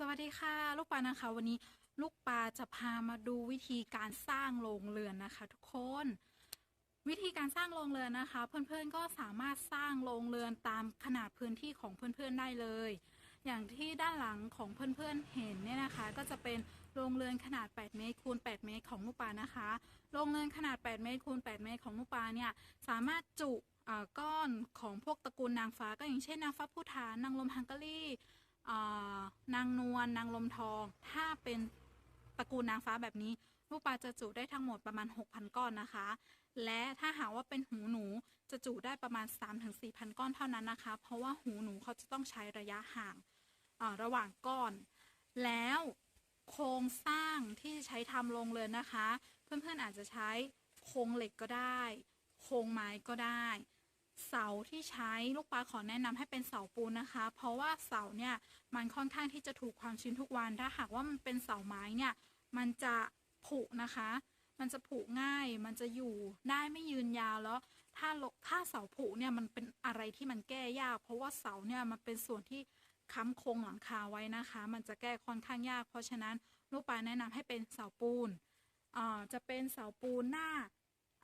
สวัสดีค่ะ ลูกปลานะคะ วันนี้ลูกปลาจะพามาดูวิธีการสร้างโรงเรือนนะคะ ทุกคน วิธีการสร้างโรงเรือนนะคะ เพื่อนๆก็สามารถสร้างโรงเรือนตามขนาดพื้นที่ของเพื่อนๆได้เลย อย่างที่ด้านหลังของเพื่อนๆเห็นเนี่ยนะคะ ก็จะเป็นโรงเรือนขนาด 8 เมตรคูณ 8 เมตรของลูกปลานะคะ โรงเรือนขนาด 8 เมตรคูณ 8 เมตรของลูกปลาเนี่ยสามารถจุอ่าก้อนของพวกตระกูลนางฟ้าก็อย่างเช่นนางฟ้าผู้ฐานนางลมฮังการี นางนวลนางลมทอง ถ้าเป็นตระกูลนางฟ้าแบบนี้ ลูกปลาจะจุได้ทั้งหมดประมาณ 6,000 ก้อนนะคะ และถ้าหากว่าเป็นหูหนูจะจุได้ประมาณ 3-4,000 ก้อนเท่านั้นนะคะ เพราะว่าหูหนูเขาจะต้องใช้ระยะห่างาระหว่างก้อน แล้วโครงสร้างที่ใช้ทำโรงเรือนนะคะ เพื่อนๆอาจจะใช้โครงเหล็กก็ได้ โครงไม้ก็ได้ เสาที่ใช้ลูกปลาขอแนะนำให้เป็นเสาปูนนะคะ เพราะว่าเสาเนี่ยมันค่อนข้างที่จะถูกความชื้นทุกวันถ้าหากว่ามันเป็นเสาไม้เนี่ยมันจะผุนะคะ มันจะผุง่าย มันจะอยู่ได้ไม่ยืนยาวแล้ว ถ้าลถ้าเสาผุเนี่ยมันเป็นอะไรที่มันแก้ยาก เพราะว่าเสาเนี่ยมันเป็นส่วนที่ค้ำโครงหลังคาไว้นะคะ มันจะแก้ค่อนข้างยาก เพราะฉะนั้นลูกปลาแนะนำให้เป็นเสาปูนอ่าจะเป็นเสาปูนหน้า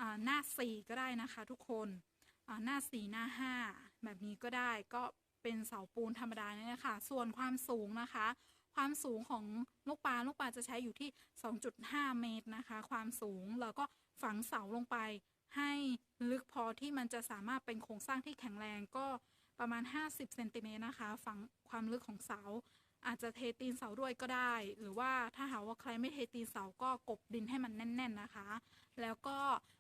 อ่าหน้าสี่ก็ได้นะคะทุกคน หน้าสี่หน้าห้าแบบนี้ก็ได้ก็เป็นเสาปูนธรรมดาเนี่ยนะคะส่วนความสูงนะคะ ความสูงของลูกปลาลูกปลาจะใช้อยู่ที่ 2.5 เมตรนะคะ ความสูงแล้วก็ฝังเสาลงไป ให้ลึกพอที่มันจะสามารถเป็นโครงสร้างที่แข็งแรงก็ประมาณ 50เซนติเมตรนะคะ ฝังความลึกของเสา อาจจะเทตีนเสาด้วยก็ได้ หรือว่าถ้าหากว่าใครไม่เทตีนเสาก็กบดินให้มันแน่น ๆนะคะ แล้วก็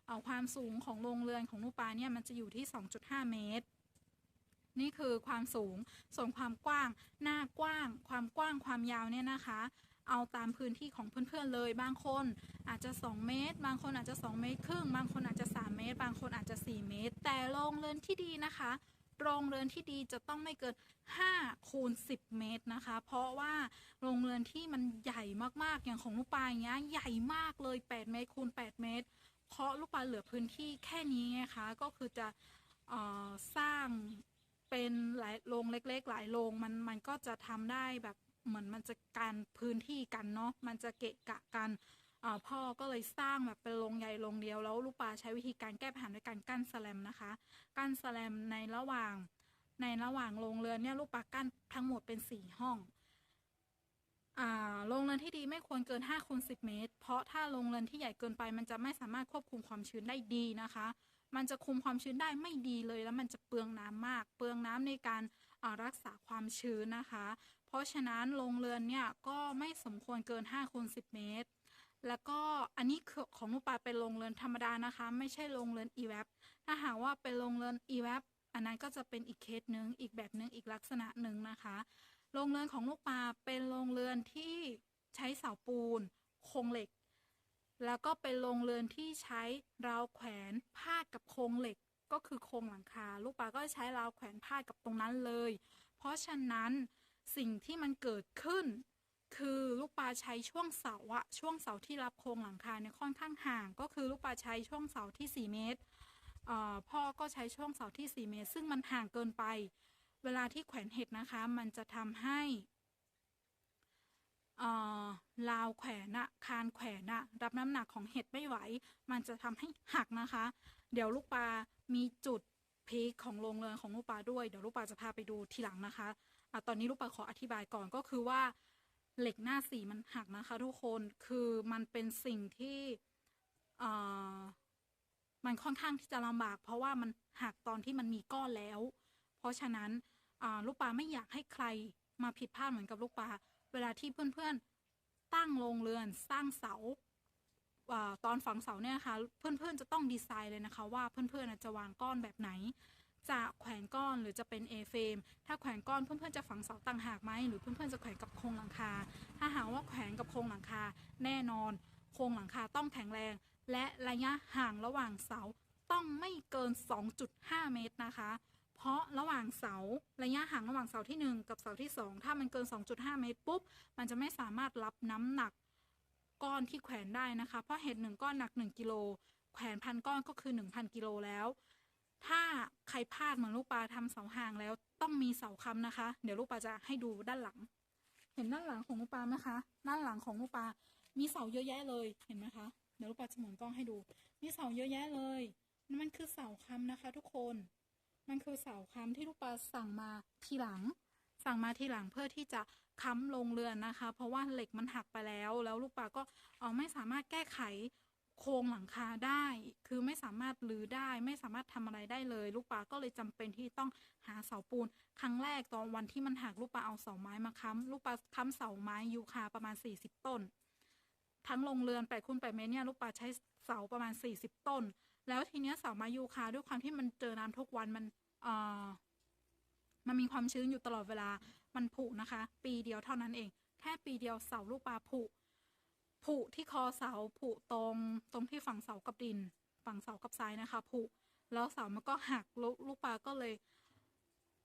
เอาความสูงของโรงเรือนของลูปลาเนี่ยมันจะอยู่ที่ 2.5 เมตร นี่คือความสูงส่วนความกว้าง หน้ากว้าง ความกว้างความยาวเนี่ยนะคะ เอาตามพื้นที่ของเพื่อนๆเลยบางคนอาจจะ 2 เมตร บางคนอาจจะ 2 เมตรครึ่งบางคนอาจจะ 3 เมตร บางคนอาจจะ 4 เมตร แต่โรงเรือนที่ดีนะคะ โรงเรือนที่ดีจะต้องไม่เกิน 5 คูณ 10 เมตรนะคะ เพราะว่าโรงเรือนที่มันใหญ่มากๆอย่างของลูกปลาอย่างเงี้ยใหญ่มากเลย 8 เมตรคูณ 8 เมตร เพราะลูกปลาเหลือพื้นที่แค่นี้ไงคะก็คือจะออสร้างเป็นหลายโรงเล็ก ๆ หลายโรงมันมันก็จะทำได้แบบเหมือนมันจะการพื้นที่กันเนาะมันจะเกะกะกัน พ่อก็เลยสร้างแบบเป็นโรงใหญ่โรงเดียว แล้วลูกปลาใช้วิธีการแก้ปัญหาด้วยการกั้นสแลมนะคะ กั้นสแลมในระหว่างในระหว่างโรงเรือนเนี่ยลูกปลากั้นทั้งหมดเป็นสี่ห้องโรงเรือนที่ดีไม่ควรเกิน5คูณ10 เมตร เพราะถ้าโรงเรือนที่ใหญ่เกินไป มันจะไม่สามารถควบคุมความชื้นได้ดีนะคะ มันจะคุมความชื้นได้ไม่ดีเลย แล้วมันจะเปลืองน้ำมาก เปลืองน้ำในการรักษาความชื้นนะคะ เพราะฉะนั้นโรงเรือนเนี่ยก็ไม่สมควรเกิน5คูณ10 เมตร แล้วก็อันนี้คือของลูกปลาเป็นโรงเรือนธรรมดานะคะ ไม่ใช่โรงเรือน e w a p ถ้าหากว่าเป็นโรงเรือน e w a p อันนั้นก็จะเป็นอีกเคสหนึ่งอีกแบบหนึ่งอีกลักษณะหนึ่งนะคะ โรงเรือนของลูกปลาเป็นโรงเรือนที่ใช้เสาปูนโครงเหล็ก แล้วก็เป็นโรงเรือนที่ใช้ราวแขวนพาดกับโครงเหล็กก็คือโครงหลังคา ลูกปลาก็ใช้ราวแขวนพาดกับตรงนั้นเลย เพราะฉะนั้นสิ่งที่มันเกิดขึ้น คือลูกปลาใช้ช่วงเสาอะช่วงเสาที่รับโครงหลังคาเนี่ยค่อนข้างห่าง ก็คือลูกปลาใช้ช่วงเสาที่ 4 เมตรพ่อก็ใช้ช่วงเสาที่ 4 เมตร ซึ่งมันห่างเกินไป เวลาที่แขวนเห็ดนะคะ มันจะทำให้ราวแขวนอะคานแขวนอะรับน้ำหนักของเห็ดไม่ไหว มันจะทำให้หักนะคะ เดี๋ยวลูกปลามีจุดพีคของโรงเรือนของลูกปลาด้วย เดี๋ยวลูกปลาจะพาไปดูทีหลังนะคะอะตอนนี้ลูกปลาขออธิบายก่อนก็คือว่า เหล็กหน้าสีมันหักนะคะทุกคนคือมันเป็นสิ่งที่เอ่อมันค่อนข้างที่จะลำบาก เพราะว่ามันหักตอนที่มันมีก้อนแล้ว เพราะฉะนั้นอ่าลูกปลาไม่อยากให้ใครมาผิดพลาดเหมือนกับลูกปลาเวลาที่เพื่อนๆตั้งโรงเรือนสร้างเสาอาตอนฝังเสาเนี่ยนะคะเพื่อนๆจะต้องดีไซน์เลยนะคะ ว่าเพื่อนๆน่ะจะวางก้อนแบบไหน จะแขวนก้อนหรือจะเป็น A เฟรมถ้าแขวนก้อนเพื่อนๆจะฝังเสาต่างหากไหมหรือเพื่อนๆจะแขวนกับโครงหลังคา ถ้าหากว่าแขวนกับโครงหลังคา แน่นอน โครงหลังคาต้องแข็งแรง และระยะห่างระหว่างเสาต้องไม่เกิน 2.5 เมตรนะคะ เพราะระหว่างเสาระยะห่างระหว่างเสาที่ 1 กับเสาที่ 2 ถ้ามันเกิน 2.5 เมตรปุ๊บ มันจะไม่สามารถรับน้ำหนักก้อนที่แขวนได้นะคะ เพราะเห็ดหนึ่งก้อนหนัก 1 กิโล แขวนพันก้อนก็คือ 1,000 กิโลแล้ว ถ้าใครพลาดเหมือนลูกปลาทำเสาห่างแล้วต้องมีเสาค้ำนะคะ เดี๋ยวลูกปลาจะให้ดูด้านหลัง เห็นด้านหลังของลูกปลาไหมคะ ด้านหลังของลูกปลา มีเสาเยอะแยะเลย เห็นไหมคะ เดี๋ยวลูกปลาจะหมุนกล้องให้ดู มีเสาเยอะแยะเลยนั่นมันคือเสาค้ำนะคะ ทุกคน มันคือเสาค้ำที่ลูกปลาสั่งมาทีหลัง สั่งมาทีหลังเพื่อที่จะค้ำลงเรือนนะคะ เพราะว่าเหล็กมันหักไปแล้ว แล้วลูกปลาก็เออไม่สามารถแก้ไข โครงหลังคาได้ คือไม่สามารถรื้อได้ ไม่สามารถทำอะไรได้เลย ลูกปลาก็เลยจำเป็นที่ต้องหาเสาปูน ครั้งแรกตอนวันที่มันหักลูกปลาเอาเสาไม้มาค้ำลูกปลาค้ำเสาไม้ยูคาประมาณ 40 ต้น ทั้งโรงเรือน8คูณ8เมตรเนี่ยลูกปลาใช้เสาประมาณ 40 ต้น แล้วทีเนี้ยเสาไม้ยูคาด้วยความที่มันเจอน้ำทุกวันมันเอ่อมันมีความชื้นอยู่ตลอดเวลามันผุนะคะ ปีเดียวเท่านั้นเอง แค่ปีเดียวเสาลูกปลาผุ ผุที่คอเสาผุตรงตรงที่ฝั่งเสากับดิน ฝั่งเสากับทรายนะคะผุแล้วเสามันก็หักลูกลูกปลาก็เลย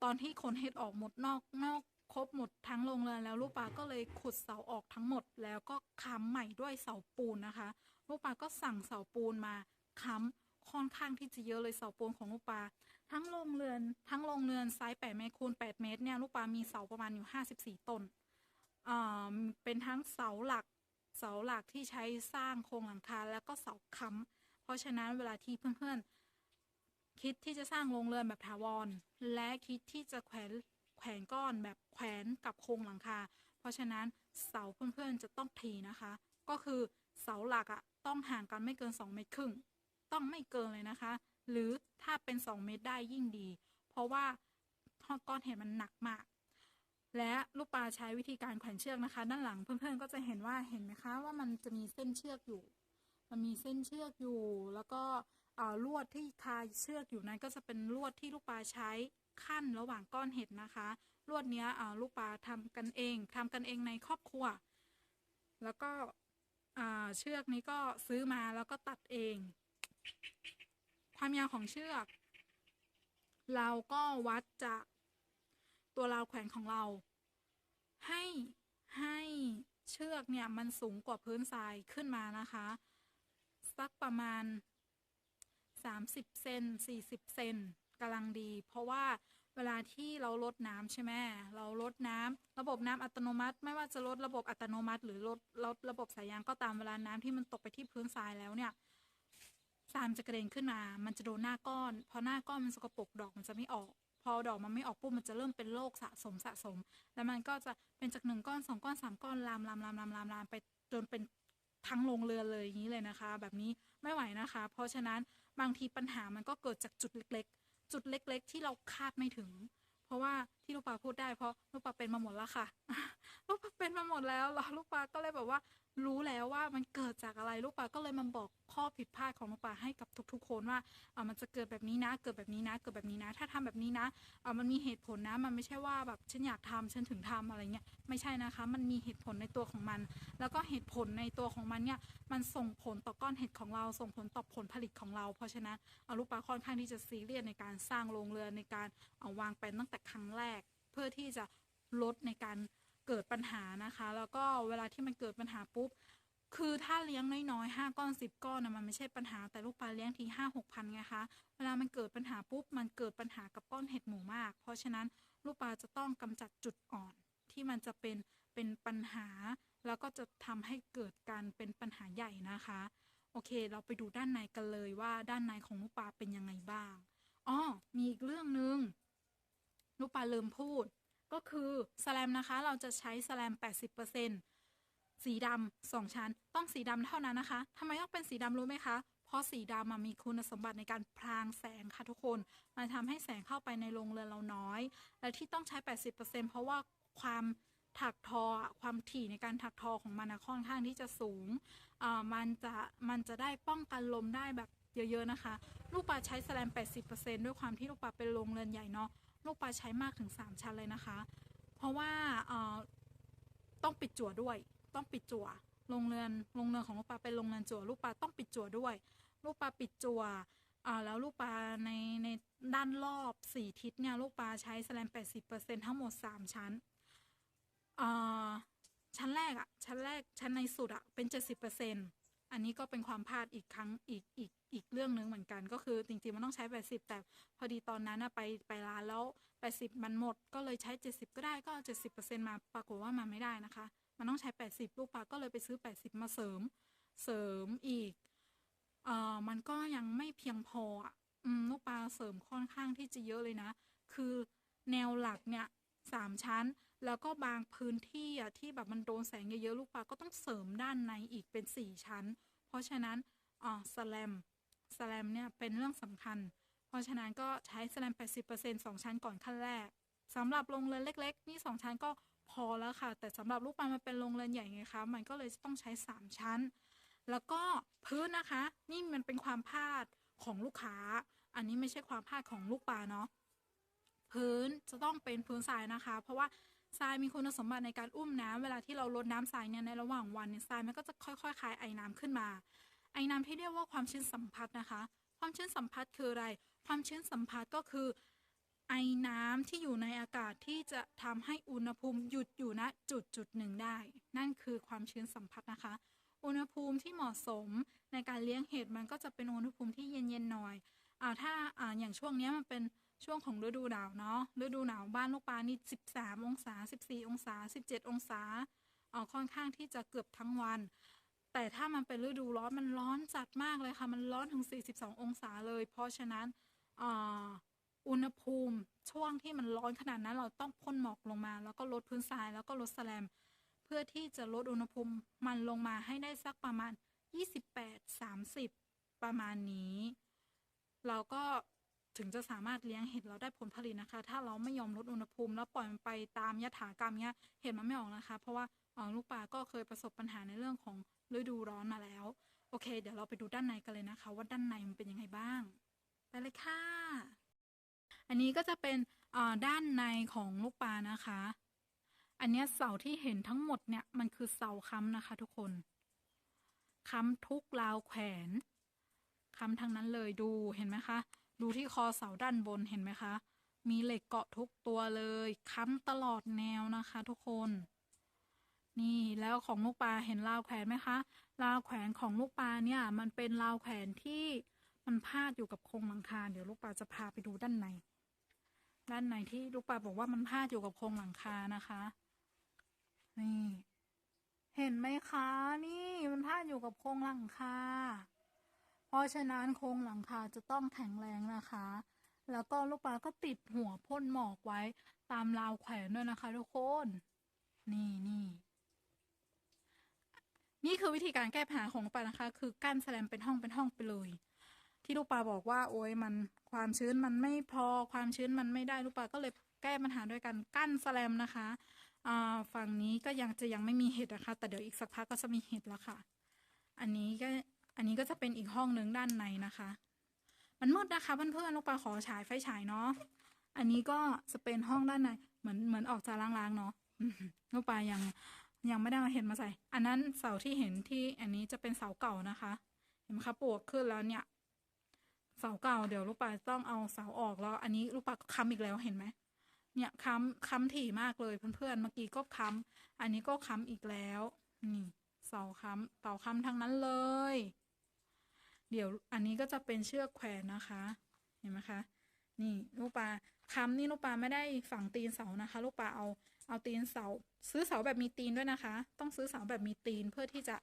ตอนที่ขนเห็ดออกหมดนอกนอกครบหมดทั้งโรงเรือนแล้วลูกปลาก็เลยขุดเสาออกทั้งหมด แล้วก็ค้ำใหม่ด้วยเสาปูนนะคะ ลูกปลาก็สั่งเสาปูนมาค้ำค่อนข้างที่จะเยอะเลยเสาปูนของลูกปลาทั้งโรงเรือน ทั้งโรงเรือนไซส์8เมตรคูณ8เมตรเนี่ยลูกปลามีเสาประมาณอยู่ 54 ต้นอ่าเป็นทั้งเสาหลัก เสาหลักที่ใช้สร้างโครงหลังคาแล้วก็เสาค้ำเพราะฉะนั้นเวลาที่เพื่อนๆ คิดที่จะสร้างโรงเรือนแบบถาวร และคิดที่จะแขวนแขวนก้อนแบบแขวนกับโครงหลังคา เพราะฉะนั้นเสาเพื่อนๆจะต้องทีนะคะ ก็คือเสาหลักอะต้องห่างกันไม่เกิน 2 เมตรครึ่ง ต้องไม่เกินเลยนะคะ หรือถ้าเป็น 2 เมตรได้ยิ่งดี เพราะว่าก้อนเห็ดมันหนักมาก และลูกปลาใช้วิธีการแขวนเชือกนะคะ ด้านหลังเพื่อนๆก็จะเห็นว่าเห็นไหมคะว่ามันจะมีเส้นเชือกอยู่ มันมีเส้นเชือกอยู่ แล้วก็อ่าลวดที่คาเชือกอยู่นั้นก็จะเป็นลวดที่ลูกปลาใช้ขั้นระหว่างก้อนเห็ดนะคะ ลวดเนี้ยอ่าลูกปลาทำกันเองทำกันเองในครอบครัว แล้วก็อ่าเชือกนี้ก็ซื้อมาแล้วก็ตัดเอง ความยาวของเชือก เราก็วัดจาก ตัวราวแขวนของเรา ให้ให้เชือกเนี่ยมันสูงกว่าพื้นทรายขึ้นมานะคะ สักประมาณ 30 เซน40 เซนกำลังดี เพราะว่าเวลาที่เราลดน้ำใช่ไหมเราลดน้ำระบบน้ำอัตโนมัติ ไม่ว่าจะลดระบบอัตโนมัติ หรือลดลดระบบสายยางก็ตามเวลาน้ำที่มันตกไปที่พื้นทรายแล้วเนี่ยทรายมันจะกระเด็นขึ้นมา มันจะโดนหน้าก้อน พอหน้าก้อนมันสกปรกดอกมันจะไม่ออก อดอกมันไม่ออกปุ๊บมันจะเริ่มเป็นโรคสะสมสะสม แล้วมันก็จะเป็นจากหนึ่งก้อนสองก้อนสามก้อนลามลามลามลามลามลามไปจนเป็นทั้งโรงเรือนเลยอย่างนี้เลยนะคะ แบบนี้ไม่ไหวนะคะ เพราะฉะนั้นบางทีปัญหามันก็เกิดจากจุดเล็ก ๆ จุดเล็ก ๆ ที่เราคาดไม่ถึง เพราะว่าที่ลูกปลาพูดได้เพราะลูกปลาเป็นมาหมดแล้วค่ะ ลูกปลาเป็นมาหมดแล้วแล้วลูกปลาก็เลยแบบว่ารู้แล้วว่ามันเกิดจากอะไรลูกปลาก็เลยมาบอกข้อผิดพลาดของลูกปลาให้กับทุกๆคนว่าเออมันจะเกิดแบบนี้นะ เกิดแบบนี้นะ เกิดแบบนี้นะ ถ้าทำแบบนี้นะเออมันมีเหตุผลนะ มันไม่ใช่ว่าแบบฉันอยากทำฉันถึงทำอะไรเงี้ยไม่ใช่นะคะ มันมีเหตุผลในตัวของมัน แล้วก็เหตุผลในตัวของมันเนี่ยมันส่งผลต่อก้อนเห็ดของเรา ส่งผลต่อผลผลิตของเรา เพราะฉะนั้นเอาลูกปลาค่อนข้างที่จะซีเรียสในการสร้างโรงเรือนในการเอาวางเป็นตั้งแต่ครั้งแรก เพื่อที่จะลดในการ เกิดปัญหานะคะ แล้วก็เวลาที่มันเกิดปัญหาปุ๊บ คือถ้าเลี้ยงน้อยๆห้าก้อนสิบก้อนนะมันไม่ใช่ปัญหาแต่ลูกปลาเลี้ยงทีห้าหกพันไงคะ เวลามันเกิดปัญหาปุ๊บ มันเกิดปัญหากับก้อนเห็ดหมูมาก เพราะฉะนั้นลูกปลาจะต้องกำจัดจุดอ่อน ที่มันจะเป็นเป็นปัญหา แล้วก็จะทำให้เกิดการเป็นปัญหาใหญ่นะคะ โอเค เราไปดูด้านในกันเลยว่าด้านในของลูกปลาเป็นยังไงบ้างอ๋อมีอีกเรื่องหนึ่งลูกปลาลืมพูด ก็คือสแลมนะคะ เราจะใช้สแลม 80%สีดำสองชั้น ต้องสีดำเท่านั้นนะคะทำไมต้องเป็นสีดำรู้ไหมคะ เพราะสีดำอะมีคุณสมบัติในการพรางแสงค่ะทุกคนมันทำให้แสงเข้าไปในโรงเรือนเราน้อย และที่ต้องใช้ 80%เพราะว่าความถักทอความถี่ในการถักทอของมันค่อนข้างที่จะสูง มันจะมันจะได้ป้องกันลมได้แบบเยอะๆนะคะ ลูกปลาใช้แสแลม 80%ด้วยความที่ลูกปลาเป็นโรงเรือนใหญ่เนาะ ลูกปลาใช้มากถึง 3 ชั้นเลยนะคะ เพราะว่าต้องปิดจั่วด้วย ต้องปิดจั่วโรงเรือนโรงเรือนของลูกปลาเป็นโรงเรือนจั่วลูกปลาต้องปิดจั่วด้วย ลูกปลาปิดจั่วแล้วลูกปลาในในด้านรอบสี่ทิศเนี่ยลูกปลาใช้แสแลม80%ทั้งหมด3ชั้นชั้นแรกอะชั้นแรกชั้นในสุดอะเป็น70%อัน อันนี้ก็เป็นความพลาดอีกครั้งอีกอีกอีกเรื่องหนึ่งเหมือนกัน ก็คือจริงๆมันต้องใช้ 80 แต่พอดีตอนนั้นไปไปร้านแล้ว 80 มันหมด ก็เลยใช้ 70 ก็ได้ก็เอา70%มาปรากฏว่ามันไม่ได้นะคะ มันต้องใช้ 80 ลูกปลาก็เลยไปซื้อ 80 มาเสริม เสริมอีกเอ่อมันก็ยังไม่เพียงพออะลูกปลาเสริมค่อนข้างที่จะเยอะเลยนะ คือแนวหลักเนี่ยสามชั้น แล้วก็บางพื้นที่อะที่แบบมันโดนแสงเยอะๆลูกปลาก็ต้องเสริมด้านในอีกเป็น 4 ชั้น เพราะฉะนั้นอ่าสแลมสแลมเนี่ยเป็นเรื่องสำคัญ เพราะฉะนั้นก็ใช้สแลม 80% 2 ชั้นก่อนขั้นแรกสำหรับโรงเรือนเล็ก ๆ นี่ 2 ชั้นก็พอแล้วค่ะ แต่สำหรับลูกปลามันเป็นโรงเรือนใหญ่ไงคะมันก็เลยต้องใช้ 3 ชั้น แล้วก็พื้นนะคะ นี่มันเป็นความพลาดของลูกค้า อันนี้ไม่ใช่ความพลาดของลูกปลาเนาะพื้นจะต้องเป็นพื้นทรายนะคะ เพราะว่า ทรายมีคุณสมบัติในการอุ้มน้ำเวลาที่เราลดน้ำทรายเนี่ยในระหว่างวันเนี่ยทรายมันก็จะค่อยๆคายไอน้ำขึ้นมา ไอน้ำที่เรียกว่าความชื้นสัมผัสนะคะ ความชื้นสัมผัสคืออะไร ความชื้นสัมผัสก็คือไอน้ำที่อยู่ในอากาศที่จะทำให้อุณหภูมิหยุดอยู่ณจุดจุดหนึ่งได้ นั่นคือความชื้นสัมผัสนะคะ อุณหภูมิที่เหมาะสมในการเลี้ยงเห็ดมันก็จะเป็นอุณหภูมิที่เย็นๆหน่อยอ่าถ้าอ่าอย่างช่วงนี้มันเป็น ช่วงของฤดูหนาวเนาะฤดูหนาวบ้านลูกปลานี่ 13 องศา 14 องศา 17 องศาเอ่อค่อนข้างที่จะเกือบทั้งวัน แต่ถ้ามันเป็นฤดูร้อนมันร้อนจัดมากเลยค่ะ มันร้อนถึง 42 องศาเลย เพราะฉะนั้นอ,อุณหภูมิช่วงที่มันร้อนขนาดนั้น เราต้องพ่นหมอกลงมา แล้วก็ลดพื้นทรายแล้วก็ลดแสแลม เพื่อที่จะลดอุณหภูมิมันลงมาให้ได้สักประมาณ 28 30 ประมาณนี้ เราก็ ถึงจะสามารถเลี้ยงเห็ดเราได้ผลผลิตนะคะ ถ้าเราไม่ยอมลดอุณหภูมิ แล้วปล่อยมันไปตามยถากรรมเนี้ยเห็ดมันไม่ออกนะคะ เพราะว่าออลูกปลาก็เคยประสบปัญหาในเรื่องของฤดูร้อนมาแล้ว โอเค เดี๋ยวเราไปดูด้านในกันเลยนะคะ ว่าด้านในมันเป็นยังไงบ้าง ไปเลยค่ะ อันนี้ก็จะเป็นด้านในของลูกปลานะคะ อันนี้เสาที่เห็นทั้งหมดเนี่ยมันคือเสาค้ำนะคะ ทุกคนค้ำทุกราวแขวนค้ำทั้งนั้นเลยดูเห็นไหมคะ ดูที่คอเสาด้านบนเห็นไหมคะ มีเหล็กเกาะทุกตัวเลย ค้ำตลอดแนวนะคะทุกคน นี่แล้วของลูกปลาเห็นราวแขวนไหมคะ ราวแขวนของลูกปลาเนี่ย มันเป็นราวแขวนที่มันพาดอยู่กับโครงหลังคา เดี๋ยวลูกปลาจะพาไปดูด้านใน ด้านในที่ลูกปลาบอกว่ามันพาดอยู่กับโครงหลังคานะคะ นี่ เห็นไหมคะ นี่มันพาดอยู่กับโครงหลังคา เพราะฉะนั้นโครงหลังคาจะต้องแข็งแรงนะคะ แล้วก็ลูกปลาก็ติดหัวพ่นหมอกไว้ตามราวแขวนด้วยนะคะ ทุกคน นี่นี่นี่คือวิธีการแก้ปัญหาของลูกปลานะคะ คือกั้นแสลมเป็นห้องเป็นห้องไปเลย ที่ลูกปลาบอกว่าโอ้ยมันความชื้นมันไม่พอความชื้นมันไม่ได้ลูกปลาก็เลยแก้ปัญหาด้วยการกั้นแสลมนะคะอ่าฝั่งนี้ก็ยังจะยังไม่มีเห็ดนะคะ แต่เดี๋ยวอีกสักพักก็จะมีเห็ดแล้วค่ะ อันนี้ก็ อันนี้ก็จะเป็นอีกห้องหนึ่งด้านในนะคะ มันมืดนะคะเพื่อนๆลูกปลาขอฉายไฟฉายเนาะ อันนี้ก็จะเป็นห้องด้านในเหมือนเหมือนออกจะล้างๆเนาะลูกปลายังยังไม่ได้เอาเห็ดมาใส่ อันนั้นเสาที่เห็นที่อันนี้จะเป็นเสาเก่านะคะ เห็นไหมคะปวกขึ้นแล้วเนี่ย เสาเก่าเดี๋ยวลูกปลาต้องเอาเสาออกแล้ว อันนี้ลูกปลาก็ค้ำอีกแล้วเห็นไหมเนี่ยค้ำค้ำถี่มากเลยเพื่อนๆเมื่อกี้ก็ค้ำอันนี้ก็ค้ำอีกแล้วนี่เสาค้ำเสาค้ำทั้งนั้นเลย เดี๋ยวอันนี้ก็จะเป็นเชือกแขวนนะคะ เห็นไหมคะ นี่ลูกปลาค้ำนี่ลูกปลาไม่ได้ฝังตีนเสานะคะ ลูกปลาเอาเอาตีนเสา ซื้อเสาแบบมีตีนด้วยนะคะ ต้องซื้อเสาแบบมีตีนเพื่อที่จะ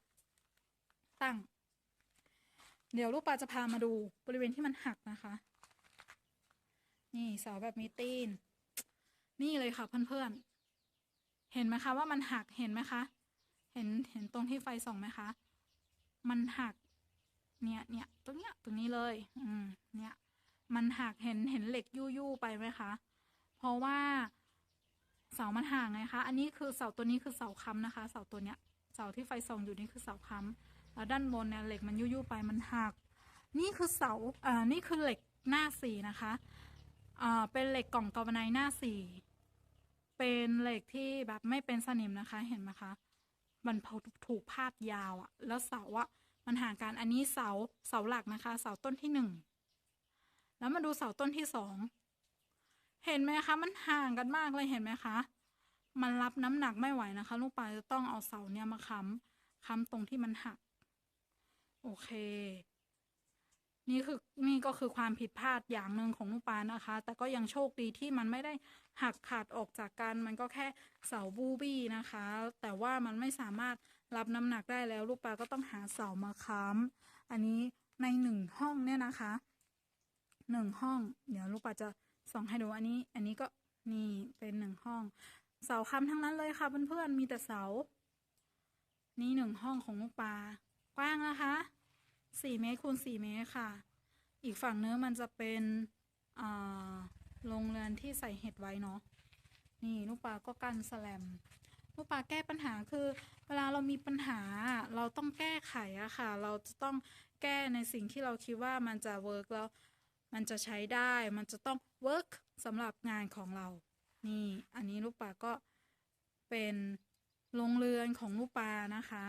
ตั้ง เดี๋ยวลูกปลาจะพามาดูบริเวณที่มันหักนะคะ นี่เสาแบบมีตีน นี่เลยค่ะเพื่อนๆ เห็นไหมคะว่ามันหักเห็นไหมคะ เห็นเห็นตรงที่ไฟส่องไหมคะ มันหัก เนี่ยเนี่ยตรงเนี้ยตรงนี้เลย อืม เนี่ย มันหักเห็นเห็นเหล็กยู่ยู่ไปไหมคะ เพราะว่าเสามันห่างไงคะ อันนี้คือเสาตัวนี้คือเสาค้ำนะคะ เสาตัวเนี้ย เสาที่ไฟส่องอยู่นี่คือเสาค้ำแล้วด้านบนเนี่ยเหล็กมันยุ่ยๆไปมันหัก นี่คือเสาอ่านี่คือเหล็กหน้าสี่นะคะอ่าเป็นเหล็กกล่องกาวไนหน้าสี่เป็นเหล็กที่แบบไม่เป็นสนิมนะคะ เห็นไหมคะ มันถูกพาดยาวอะแล้วเสาอะ มันห่างกันอันนี้เสาเสาหลักนะคะ เสาต้นที่หนึ่งแล้วมาดูเสาต้นที่สองเห็นไหมคะ มันห่างกันมากเลยเห็นไหมคะ มันรับน้ำหนักไม่ไหวนะคะ ลูกปลาจะต้องเอาเสาเนี่ยมาค้ำค้ำตรงที่มันหัก โอเค นี่คือนี่ก็คือความผิดพลาดอย่างหนึ่งของลูกปลานะคะ แต่ก็ยังโชคดีที่มันไม่ได้หักขาดออกจากกัน มันก็แค่เสาบูบี้นะคะ แต่ว่ามันไม่สามารถ รับน้ำหนักได้แล้ว ลูกปลาก็ต้องหาเสามาค้ำอันนี้ในหนึ่งห้องเนี่ยนะคะหนึ่งห้อง เดี๋ยวลูกปลาจะส่องให้ดูอันนี้ อันนี้ก็นี่เป็นหนึ่งห้อง เสาค้ำทั้งนั้นเลยค่ะเพื่อนๆมีแต่เสา นี่หนึ่งห้องของลูกปลากว้างนะคะสี่เมตรคูณสี่เมตรค่ะ อีกฝั่งเนื้อมันจะเป็นโรงเรือนที่ใส่เห็ดไว้เนาะนี่ลูกปลาก็กันแสลม ลูกปลาแก้ปัญหาคือ เวลาเรามีปัญหาเราต้องแก้ไขอะค่ะ เราจะต้องแก้ในสิ่งที่เราคิดว่ามันจะเวิร์กแล้วมันจะใช้ได้ มันจะต้องเวิร์กสำหรับงานของเรา นี่ อันนี้ลูกปลาก็เป็นโรงเรือนของลูกปลานะคะ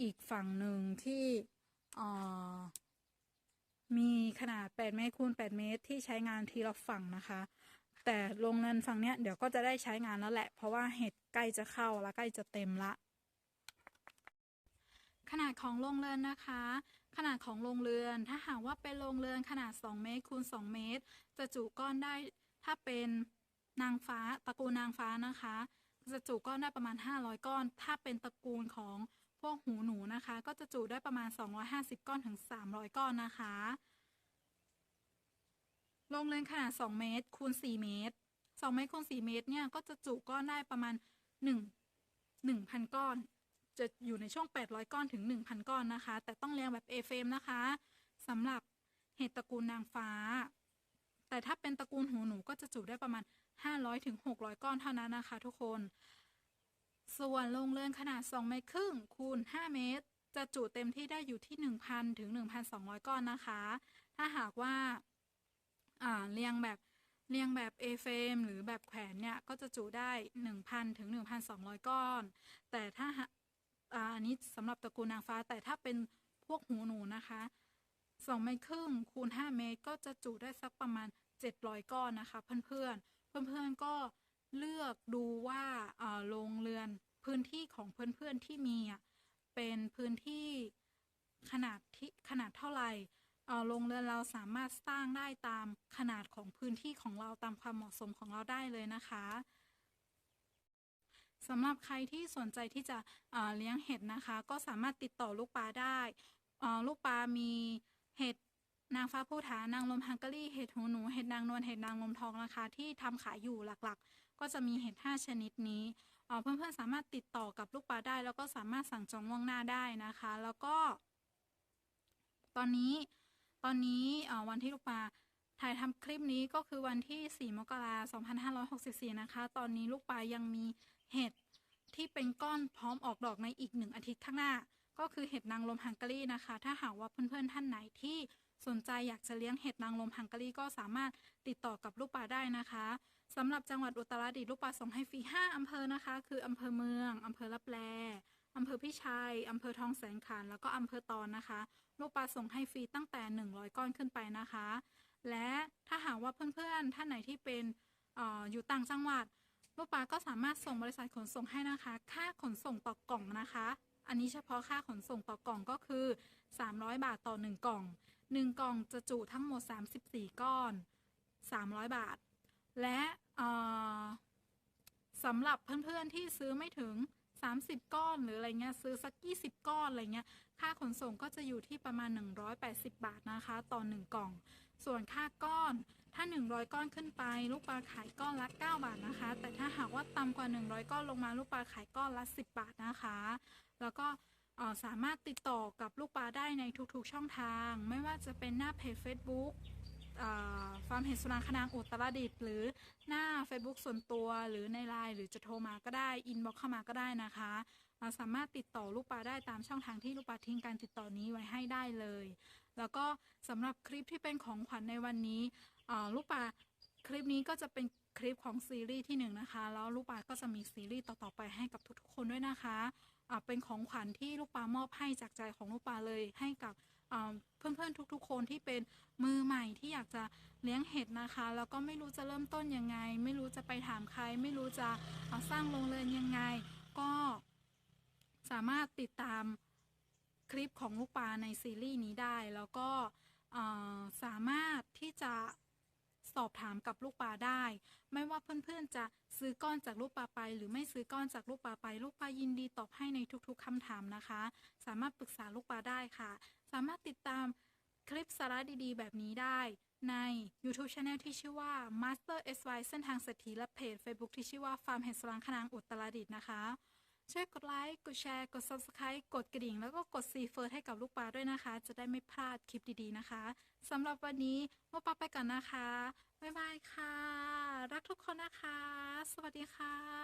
อีกฝั่งหนึ่งที่อ่อมีขนาด 8 เมตรคูณ 8 เมตร ที่ใช้งานทีละฝั่งนะคะ แต่โรงเรือนฝั่งเนี้ยเดี๋ยวก็จะได้ใช้งานแล้วแหละ เพราะว่าเห็ด ใกล้จะเข้าและใกล้จะเต็มละ ขนาดของโรงเรือนนะคะ ขนาดของโรงเรือนถ้าหากว่าเป็นโรงเรือนขนาด 2 เมตรคูณ 2 เมตร จะจุก้อนได้ถ้าเป็นนางฟ้าตระกูลนางฟ้านะคะ จะจุก้อนได้ประมาณ 500 ก้อน ถ้าเป็นตระกูลของพวกหูหนูนะคะ ก็จะจุได้ประมาณ 250 ก้อนถึง 300 ก้อนนะคะโรงเรือนขนาด 2 เมตรคูณ 4 เมตร 2 เมตรคูณ 4 เมตรเนี่ยก็จะจุก้อนได้ประมาณ 1 1,000ก้อน จะอยู่ในช่วง 800 ก้อนถึง 1,000 ก้อนนะคะ แต่ต้องเรียงแบบ A เฟรมนะคะสำหรับเห็ดตระกูลนางฟ้า แต่ถ้าเป็นตระกูลหูหนูก็จะจุได้ประมาณ 500ถึง600 ก้อนเท่านั้นนะคะ ทุกคน ส่วนโรงเรือนขนาด 2 เมตรครึ่งคูณ 5 เมตร จะจุเต็มที่ได้อยู่ที่ 1,000ถึง1,200 ก้อนนะคะ ถ้าหากว่าอ่าเรียงแบบ เรียงแบบ A เฟรมหรือแบบแขวนเนี่ย ก็จะจุได้ 1,000 ถึง 1,200 ก้อน แต่ถ้าอันนี้สำหรับตระกูลนางฟ้า แต่ถ้าเป็นพวกหูหนูนะคะ2เมตรครึ่งคูณ 5 เมตร ก็จะจุได้สักประมาณ 700 ก้อนนะคะ เพื่อนๆ เพื่อนๆ ก็เลือกดูว่าโรงเรือนพื้นที่ของเพื่อนๆที่มีเป็นพื้นที่ขนาดที่ขนาดเท่าไหร่ โรงเรือนเราสามารถสร้างได้ตามขนาดของพื้นที่ของเราตามความเหมาะสมของเราได้เลยนะคะสำหรับใครที่สนใจที่จะเเลี้ยงเห็ดนะคะ ก็สามารถติดต่อลูกปลาได้ลูกปลามีเห็ดนางฟ้าผู้ฐานางลมฮังการีเห็ดหูหนู เห็ดนางนวลเห็ดนางลมทองนะคะ ที่ทำขายอยู่หลักๆ ก็จะมีเห็ด 5 ชนิดนี้เเพื่อนๆสามารถติดต่อกับลูกปลาได้ แล้วก็สามารถสั่งจองล่วงหน้าได้นะคะ แล้วก็ ตอนนี้ ตอนนี้วันที่ลูกปลาถ่ายทำคลิปนี้ก็คือวันที่ 4 มกราคม 2564 นะคะ ตอนนี้ลูกปลายังมีเห็ดที่เป็นก้อนพร้อมออกดอกในอีกหนึ่งอาทิตย์ข้างหน้า ก็คือเห็ดนางลมฮังการีนะคะ ถ้าหากว่าเพื่อนๆท่านไหนที่สนใจอยากจะเลี้ยงเห็ดนางลมฮังการีก็สามารถติดต่อกับลูกปลาได้นะคะสำหรับจังหวัดอุตรดิตถ์ลูกปลาส่งให้ฟรี 5 อำเภอนะคะ คืออำเภอเมืองอำเภอลับแล อำเภอพิชัยอำเภอทองแสนขันแล้วก็อำเภอตอนนะคะ ลูกปลาส่งให้ฟรีตั้งแต่ 100 ก้อนขึ้นไปนะคะ และถ้าหากว่าเพื่อนๆท่านไหนที่เป็นออยู่ต่างจังหวัด ลูกปลาก็สามารถส่งบริษัทขนส่งให้นะคะ ค่าขนส่งต่อกล่องนะคะ อันนี้เฉพาะค่าขนส่งต่อกล่องก็คือ 300 บาทต่อ 1 กล่อง 1 กล่องจะจุทั้งหมด 34 ก้อน 300 บาท และสำหรับเพื่อนๆที่ซื้อไม่ถึง 30 ก้อนหรืออะไรเงี้ยซื้อสัก 20 ก้อนอะไรเงี้ยค่าขนส่งก็จะอยู่ที่ประมาณ 180 บาทนะคะ ต่อ 1 กล่อง ส่วนค่าก้อนถ้า 100 ก้อนขึ้นไป ลูกปลาขายก้อนละ 9 บาทนะคะ แต่ถ้าหากว่าต่ำกว่า 100 ก้อนลงมาลูกปลาขายก้อนละ 10 บาทนะคะ แล้วก็สามารถติดต่อกับลูกปลาได้ในทุกๆช่องทาง ไม่ว่าจะเป็นหน้าเพจ Facebook ฟาร์มเห็ดสุรางคนางอุตรดิตถ์หรือหน้า Facebook ส่วนตัวหรือในไลน์หรือจะโทรมาก็ได้อินบ็อกเข้ามาก็ได้นะคะาสามารถติดต่อลูกปลาได้ตามช่องทางที่ลูกปลาทิ้งการติดต่อนี้ไว้ให้ได้เลย แล้วก็สำหรับคลิปที่เป็นของขวัญในวันนี้ลูกปลาคลิปนี้ก็จะเป็นคลิปของซีรีส์ที่หนึ่งนะคะ แล้วลูกปลาก็จะมีซีรีส์ต่อๆไปให้กับทุกๆ คนด้วยนะคะ เป็นของขวัญที่ลูกปลามอบให้จากใจของลูกปลาเลยให้กับ เพื่อนๆทุก ๆ คนที่เป็นมือใหม่ที่อยากจะเลี้ยงเห็ดนะคะ แล้วก็ไม่รู้จะเริ่มต้นยังไง ไม่รู้จะไปถามใคร ไม่รู้จะอ่าสร้างโรงเรือนยังไง ก็สามารถติดตามคลิปของลูกปลาในซีรีส์นี้ได้ แล้วก็สามารถที่จะ สอบถามกับลูกปลาได้ ไม่ว่าเพื่อนๆจะซื้อก้อนจากลูกปลาไป หรือไม่ซื้อก้อนจากลูกปลาไป ลูกปลายินดีตอบให้ในทุกๆคำถามนะคะ สามารถปรึกษาลูกปลาได้ค่ะ สามารถติดตามคลิปสาระดีๆ แบบนี้ได้ใน YouTube Channel ที่ชื่อว่า Master SY เส้นทางเศรษฐีและเพจ Facebook ที่ชื่อว่า Farm เห็ดสลังขนางอุตรดิตนะคะ ช่วยกดไลค์ กดแชร์ กด Subscribe กดกระดิ่ง แล้วก็กดซีเฟิร์ให้กับลูกปลาด้วยนะคะ จะได้ไม่พลาดคลิปดีๆนะคะสำหรับวันนี้ลูกปลาไปก่อนนะคะ บ๊ายบายค่ะ รักทุกคนนะคะ สวัสดีค่ะ